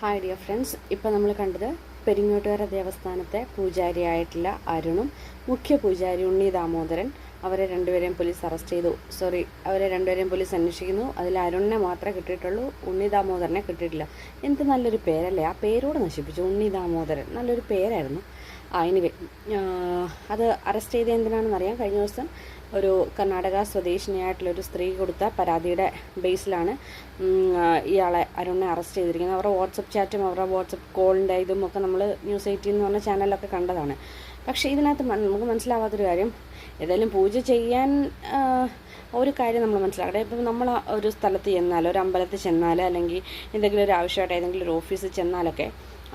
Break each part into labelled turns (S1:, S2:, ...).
S1: Hi dear friends ഇപ്പോൾ നമ്മൾ കണ്ടത് പെരിങ്ങോട്ടുകര ദേവസ്ഥാനത്തെ പൂജാരിയായിട്ടുള്ള അരുണും മുഖ്യ പൂജാരി ഉണ്ണി ദാമോദരൻ. അവരെ രണ്ടുപേരെയും പോലീസ് അറസ്റ്റ് ചെയ്തു. സോറി അവരെ രണ്ടുപേരെയും പോലീസ് അന്വേഷിക്കുന്നു. അതിൽ അരുണിനെ മാത്രമേ കിട്ടിയിട്ടുള്ളൂ ഉണ്ണി ദാമോദരനെ കിട്ടിയിട്ടില്ല. എന്ത് നല്ലൊരു പേരല്ലേ? ആ പേരോട് നശിപ്പിച്ചു. ഉണ്ണി ദാമോദരൻ. നല്ലൊരു പേരായിരുന്നു. ആ എനിവേ അത് അറസ്റ്റ് ചെയ്ത് എന്തിനാണെന്ന് അറിയാം കഴിഞ്ഞ ദിവസം ഒരു കർണാടക സ്വദേശിനിയായിട്ടുള്ളൊരു സ്ത്രീ കൊടുത്ത പരാതിയുടെ ബേസിലാണ് ഇയാളെ അരുണിനെ അറസ്റ്റ് ചെയ്തിരിക്കുന്നത്. അവരുടെ വാട്സപ്പ് ചാറ്റും അവരുടെ വാട്സപ്പ് കോളിന്റെ ഇതും ഒക്കെ നമ്മൾ ന്യൂസ് എയ്റ്റീൻ എന്ന് പറഞ്ഞ ചാനലിലൊക്കെ കണ്ടതാണ്. പക്ഷേ ഇതിനകത്ത് നമുക്ക് മനസ്സിലാവാത്തൊരു കാര്യം ഏതായാലും പൂജ ചെയ്യാൻ ഒരു കാര്യം നമ്മൾ മനസ്സിലാക്കട്ടെ. ഇപ്പം നമ്മൾ ഒരു സ്ഥലത്ത് ചെന്നാൽ ഒരു അമ്പലത്തിൽ ചെന്നാൽ അല്ലെങ്കിൽ എന്തെങ്കിലും ഒരു ആവശ്യമായിട്ട് ഏതെങ്കിലും ഒരു ഓഫീസിൽ ചെന്നാലൊക്കെ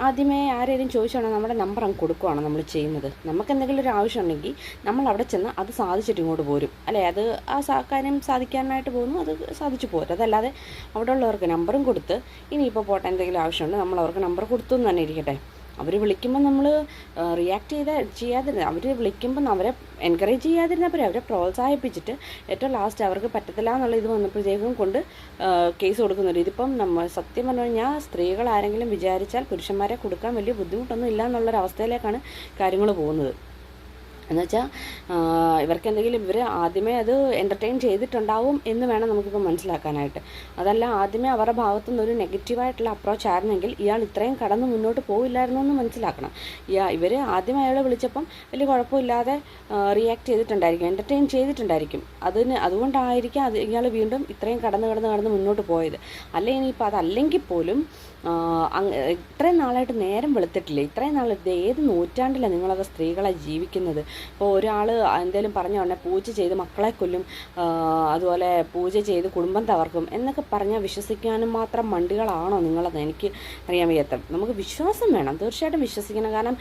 S1: ആദ്യമേ ആരെങ്കിലും ചോദിച്ചാണോ നമ്മുടെ നമ്പർ അങ്ങ് കൊടുക്കുവാണ് നമ്മൾ ചെയ്യുന്നത്? നമുക്ക് എന്തെങ്കിലും ഒരു ആവശ്യം ഉണ്ടെങ്കിൽ നമ്മൾ അവിടെ ചെന്ന് അത് സാധിച്ചിട്ട് ഇങ്ങോട്ട് പോരും. അല്ലേ? അത് ആ കാര്യം സാധിക്കാനായിട്ട് പോകുന്നു അത് സാധിച്ചു പോരും. അതല്ലാതെ അവിടെ ഉള്ളവർക്ക് നമ്പറും കൊടുത്ത് ഇനിയിപ്പോൾ പോട്ടെ എന്തെങ്കിലും ആവശ്യമുണ്ട് നമ്മൾ അവർക്ക് നമ്പർ കൊടുത്തു തന്നെ ഇരിക്കട്ടെ. അവർ വിളിക്കുമ്പോൾ നമ്മൾ റിയാക്ട് ചെയ്ത ചെയ്യാതിരുന്ന അവർ വിളിക്കുമ്പോൾ അവരെ എൻകറേജ് ചെയ്യാതിരുന്നപ്പോൾ അവരെ പ്രോത്സാഹിപ്പിച്ചിട്ട് ഏറ്റവും ലാസ്റ്റ് അവർക്ക് പറ്റത്തില്ല എന്നുള്ള ഇത് വന്നപ്പോഴത്തേക്കും കൊണ്ട് കേസ് കൊടുക്കുന്നുണ്ട് ഇതിപ്പം നമ്മൾ സത്യം പറഞ്ഞു കഴിഞ്ഞാൽ സ്ത്രീകൾ ആരെങ്കിലും വിചാരിച്ചാൽ പുരുഷന്മാരെ കൊടുക്കാൻ വലിയ ബുദ്ധിമുട്ടൊന്നും ഇല്ല എന്നുള്ളൊരവസ്ഥയിലേക്കാണ് കാര്യങ്ങൾ പോകുന്നത്. എന്നുവെച്ചാൽ ഇവർക്ക് എന്തെങ്കിലും ഇവർ ആദ്യമേ അത് എന്റർടൈൻ ചെയ്തിട്ടുണ്ടാവും എന്ന് വേണം നമുക്കിപ്പോൾ മനസ്സിലാക്കാനായിട്ട്. അതല്ല ആദ്യമേ അവരുടെ ഭാഗത്തു നിന്ന് ഒരു നെഗറ്റീവായിട്ടുള്ള അപ്രോച്ച് ആയിരുന്നെങ്കിൽ ഇയാൾ ഇത്രയും കടന്ന് മുന്നോട്ട് പോവില്ലായിരുന്നു എന്ന് മനസ്സിലാക്കണം. ഇയാ ഇവർ ആദ്യം അയാളെ വിളിച്ചപ്പം വലിയ കുഴപ്പമില്ലാതെ റിയാക്ട് ചെയ്തിട്ടുണ്ടായിരിക്കും എന്റർടൈൻ ചെയ്തിട്ടുണ്ടായിരിക്കും. അതിന് അതുകൊണ്ടായിരിക്കും അത് ഇയാൾ വീണ്ടും ഇത്രയും കടന്ന് കടന്ന് കടന്ന് മുന്നോട്ട് പോയത്. അല്ല ഇനിയിപ്പോൾ അതല്ലെങ്കിൽ പോലും ഇത്രയും നാളായിട്ട് നേരം വെളുത്തിട്ടില്ല? ഇത്രയും നാൾ ഏത് നൂറ്റാണ്ടിലാണ് നിങ്ങളൊക്കെ സ്ത്രീകളെ ജീവിക്കുന്നത്? ഇപ്പോൾ ഒരാൾ എന്തെങ്കിലും പറഞ്ഞ ഉടനെ പൂജ ചെയ്ത് മക്കളെ കൊല്ലും അതുപോലെ പൂജ ചെയ്ത് കുടുംബം തകർക്കും എന്നൊക്കെ പറഞ്ഞാൽ വിശ്വസിക്കാനും മാത്രം മണ്ടികളാണോ നിങ്ങളത് എനിക്ക് അറിയാൻ വയ്യാത്ത. നമുക്ക് വിശ്വാസം വേണം തീർച്ചയായിട്ടും വിശ്വസിക്കണം. കാരണം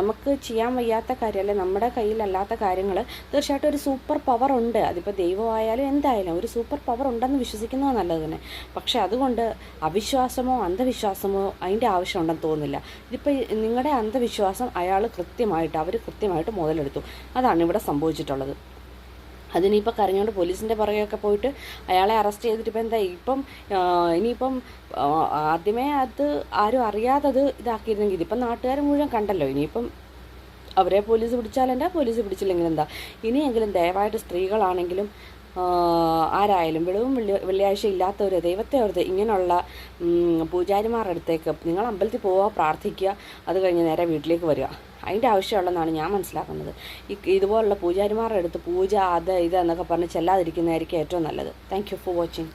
S1: നമുക്ക് ചെയ്യാൻ വയ്യാത്ത കാര്യം അല്ലെ നമ്മുടെ കയ്യിലല്ലാത്ത കാര്യങ്ങൾ തീർച്ചയായിട്ടും ഒരു സൂപ്പർ പവർ ഉണ്ട്. അതിപ്പോൾ ദൈവമായാലും എന്തായാലും ഒരു സൂപ്പർ പവർ ഉണ്ടെന്ന് വിശ്വസിക്കുന്നത് നല്ലത് തന്നെ. പക്ഷേ അതുകൊണ്ട് അവിശ്വാസമോ അന്ധവിശ്വാസമോ അതിന്റെ ആവശ്യമുണ്ടെന്ന് തോന്നുന്നില്ല. ഇതിപ്പോൾ നിങ്ങളുടെ അന്ധവിശ്വാസം അയാൾ കൃത്യമായിട്ട് അവർ കൃത്യമായിട്ട് മുതലെടുത്തു അതാണ് ഇവിടെ സംഭവിച്ചിട്ടുള്ളത്. അതിനിപ്പോൾ കരഞ്ഞുകൊണ്ട് പോലീസിന്റെ പുറകെയൊക്കെ പോയിട്ട് അയാളെ അറസ്റ്റ് ചെയ്തിട്ട് ഇപ്പം എന്താ ഇപ്പം ഇനിയിപ്പം ആദ്യമേ അത് ആരും അറിയാത്തത് ഇതാക്കിയിരുന്നെങ്കിൽ ഇതിപ്പം നാട്ടുകാർ മുഴുവൻ കണ്ടല്ലോ. ഇനിയിപ്പം അവരെ പോലീസ് പിടിച്ചാലെന്താ? പോലീസ് പിടിച്ചില്ലെങ്കിൽ എന്താ ഇനിയെങ്കിലും ദയവായിട്ട് സ്ത്രീകളാണെങ്കിലും ആരായാലും വെളിവും വെള്ളി വെള്ളിയാഴ്ച ഇല്ലാത്തവർ ദൈവത്തെ ഓർത്ത് ഇങ്ങനെയുള്ള പൂജാരിമാരുടെ അടുത്തേക്ക് നിങ്ങൾ അമ്പലത്തിൽ പോവുക പ്രാർത്ഥിക്കുക അത് കഴിഞ്ഞ് നേരെ വീട്ടിലേക്ക് വരിക. അതിന്റെ ആവശ്യമുള്ളതെന്നാണ് ഞാൻ മനസ്സിലാക്കുന്നത്. ഈ ഇതുപോലുള്ള പൂജാരിമാരുടെ അടുത്ത് പൂജ അത് ഇത് എന്നൊക്കെ പറഞ്ഞ് ചെല്ലാതിരിക്കുന്നതായിരിക്കും ഏറ്റവും നല്ലത്. Thank for watching